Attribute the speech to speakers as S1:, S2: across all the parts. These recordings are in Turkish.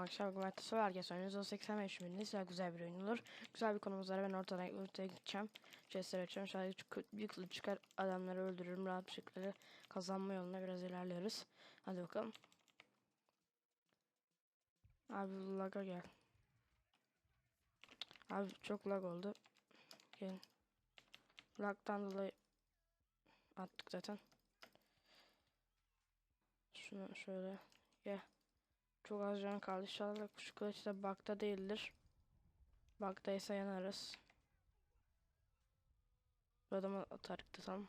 S1: arkadaşlar. Bugün hayatta soru herkes oynuyoruz. O 85 bin güzel güzel bir oyun olur. Güzel bir konumuz var. Ben ortadan ortaya gideceğim. Chest'ler açacağım. Şöyle bir kılıç çıkar adamları öldürürüm. Rahat bir şekilde kazanma yoluna biraz ilerliyoruz. Hadi bakalım. Abi lag'a gel. Abi çok lag oldu. Gel. Lag'dan dolayı attık zaten. Şunu şöyle gel. Çok az can kaldı. İnşallah şu kılıç da bakta değildir. Baktaysa yanarız. Bu adamı atarıktı tam.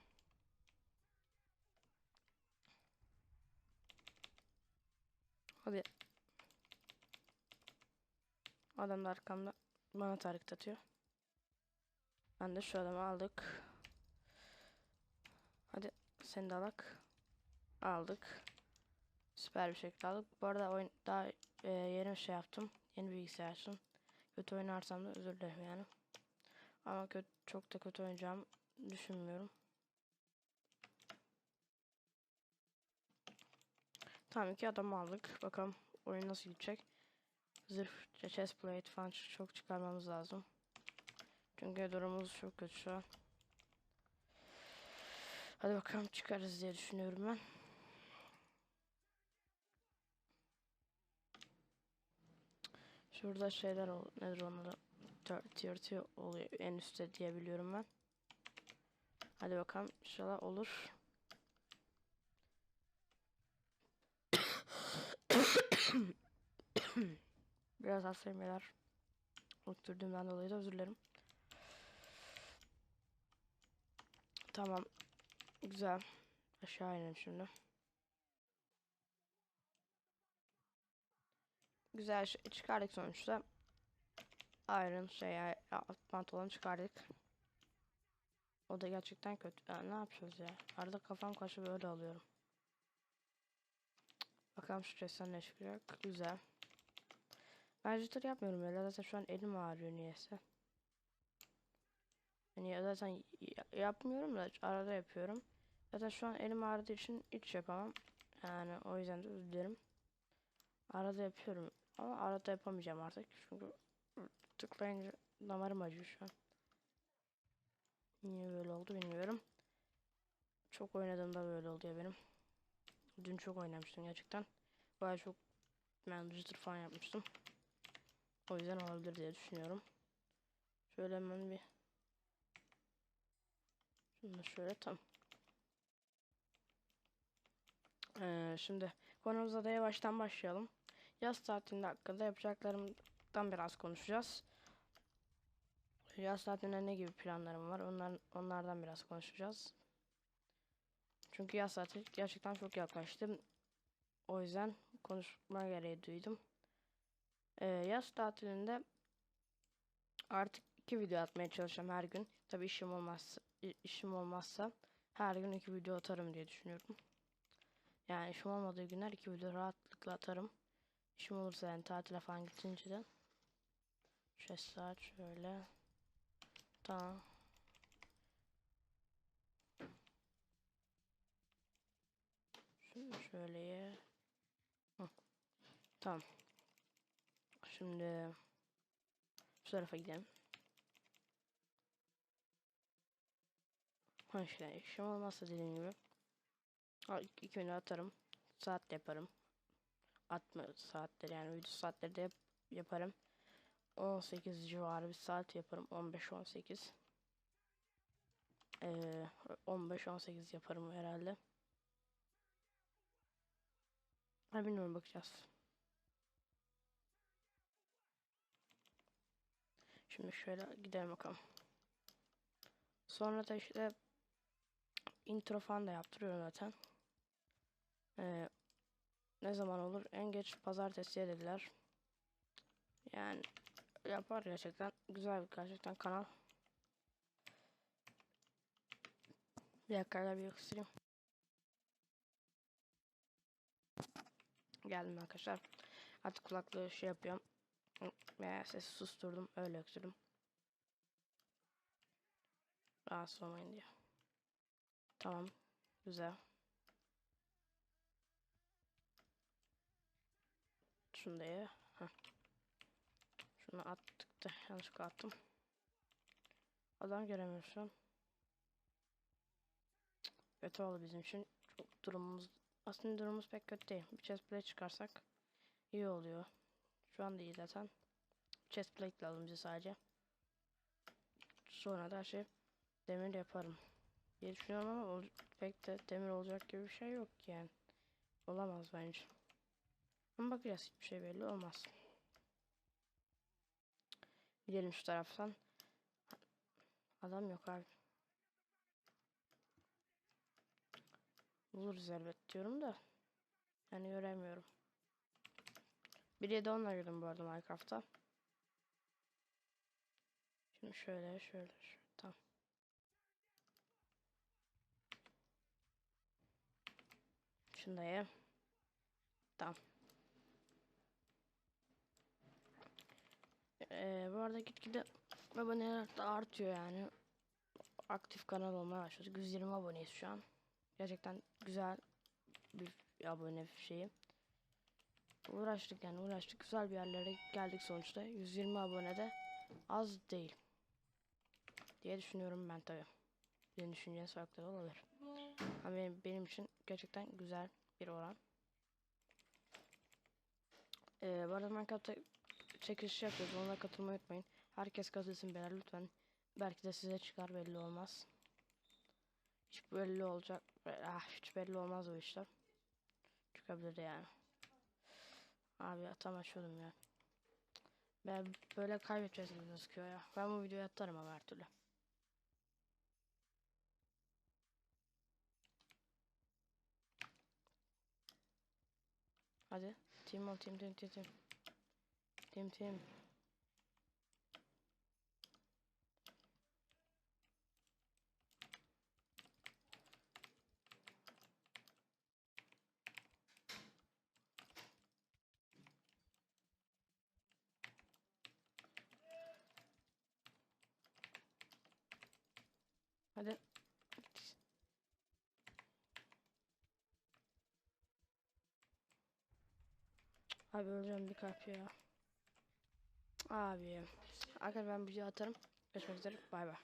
S1: Hadi. Adam da arkamda bana tarık atıyor. Ben de şu adamı aldık. Hadi seni de alak. Aldık. Süper bir şekilde aldık. Bu arada oyun daha e, yeni bir şey yaptım. Yeni bilgisayar açtım. Kötü oynarsam da özür dilerim yani. Ama kötü, çok da kötü oynayacağım düşünmüyorum. Tamam iki adam aldık. Bakalım oyun nasıl gidecek. Zırh, chest plate falan çok çıkarmamız lazım. Çünkü durumumuz çok kötü şu an. Hadi bakalım çıkarız diye düşünüyorum ben. Şurada şeyler ol nedir? Tier 2 oluyor en üstte diyebiliyorum ben. Hadi bakalım inşallah olur. Biraz hastayım beyler. Öksürdüğümden dolayı da özür dilerim. Tamam. Güzel. Aşağı inelim şimdi. Güzel şey çıkardık sonuçta. Iron şey alt pantolon çıkardık. O da gerçekten kötü. Ya, ne yapıyoruz ya? Arada kafam kaşı böyle alıyorum. Bakalım şu chest'ten ne çıkacak. Güzel. Ben jitter yapmıyorum öyle. Zaten şu an elim ağrıyor niyeyse. Yani zaten yapmıyorum da arada yapıyorum. Zaten şu an elim ağrıdığı için hiç yapamam. Yani o yüzden de özür dilerim. Arada yapıyorum. Ama arada yapamayacağım artık. Çünkü tıklayınca damarım acıyor şu an. Niye böyle oldu bilmiyorum. Çok oynadığımda böyle oldu ya benim. Dün çok oynamıştım gerçekten. Baya çok ben jitter falan yapmıştım. O yüzden olabilir diye düşünüyorum. Şöyle hemen bir Şunu şöyle tam. Ee, şimdi konumuza da yavaştan başlayalım. Yaz tatilinde hakkında yapacaklarımdan biraz konuşacağız. Yaz tatilinde ne gibi planlarım var? Onlar, onlardan biraz konuşacağız. Çünkü yaz tatili gerçekten çok yaklaştı. O yüzden konuşma gereği duydum. Ee, yaz tatilinde artık iki video atmaya çalışacağım her gün. Tabii işim olmazsa, işim olmazsa her gün iki video atarım diye düşünüyorum. Yani işim olmadığı günler iki video rahatlıkla atarım. İşim olursa yani tatile falan gidince de. Şöyle saat şöyle. Tamam. Şunu şöyle ye. Tamam. Şimdi şu tarafa gidelim. Ha işte işim olmazsa dediğim gibi. İki, günü atarım. Saat yaparım. Atma saatleri yani video saatleri de yap- yaparım. 18 civarı bir saat yaparım. 15-18. Ee, 15-18 yaparım herhalde. Ha bilmiyorum bakacağız. Şimdi şöyle gidelim bakalım. Sonra da işte intro falan da yaptırıyorum zaten. Ee, ne zaman olur? En geç pazartesi dediler. Yani yapar gerçekten. Güzel bir gerçekten kanal. Bir dakika bir öksüreyim. Geldim arkadaşlar. Artık kulaklığı şey yapıyorum. Veya sesi susturdum. Öyle öksürdüm. Rahatsız olmayın diye. Tamam. Güzel. Şunu ye. Heh. Şunu attık da yanlışlıkla attım. Adam. Cık, Kötü oldu bizim için. Çok durumumuz aslında durumumuz pek kötü değil. Bir chest plate çıkarsak iyi oluyor. Şu anda iyi zaten. Chest plate lazım bize sadece. Sonra da her şey demir yaparım diye düşünüyorum ama pek de demir olacak gibi bir şey yok yani. Olamaz bence. Ama bakacağız hiçbir şey belli olmaz. Gidelim şu taraftan. Adam yok abi. Buluruz elbet diyorum da. Yani göremiyorum. 1.7.10'la girdim bu arada Minecraft'a. Şimdi şöyle şöyle şöyle. Tamam. Şunu da ye. Tamam. Ee, bu arada gitgide aboneler de artıyor yani. Aktif kanal olmaya başladık. 120 aboneyiz şu an. Gerçekten güzel bir abone şeyi. Uğraştık yani uğraştık. Güzel bir yerlere geldik sonuçta. 120 abone de az değil. Diye düşünüyorum ben tabii. Senin düşüncen farklı olabilir. Ama benim, benim için gerçekten güzel bir oran. Ee, bu arada Minecraft'ta çekiliş yapıyoruz. Ona katılmayı unutmayın. Herkes katılsın beyler lütfen. Belki de size çıkar belli olmaz. Hiç belli olacak. Ah, hiç belli olmaz o işler. Çıkabilir yani. Abi tam açıyordum ya. Ben böyle kaybedeceğiz gibi gözüküyor ya. Ben bu videoyu atarım ama her türlü. Hadi. Team ol team team team team. Team team. Hadi. Abi öleceğim bir kalp ya. Abi. Arkadaşlar ben video atarım. Görüşmek üzere. Bay bay.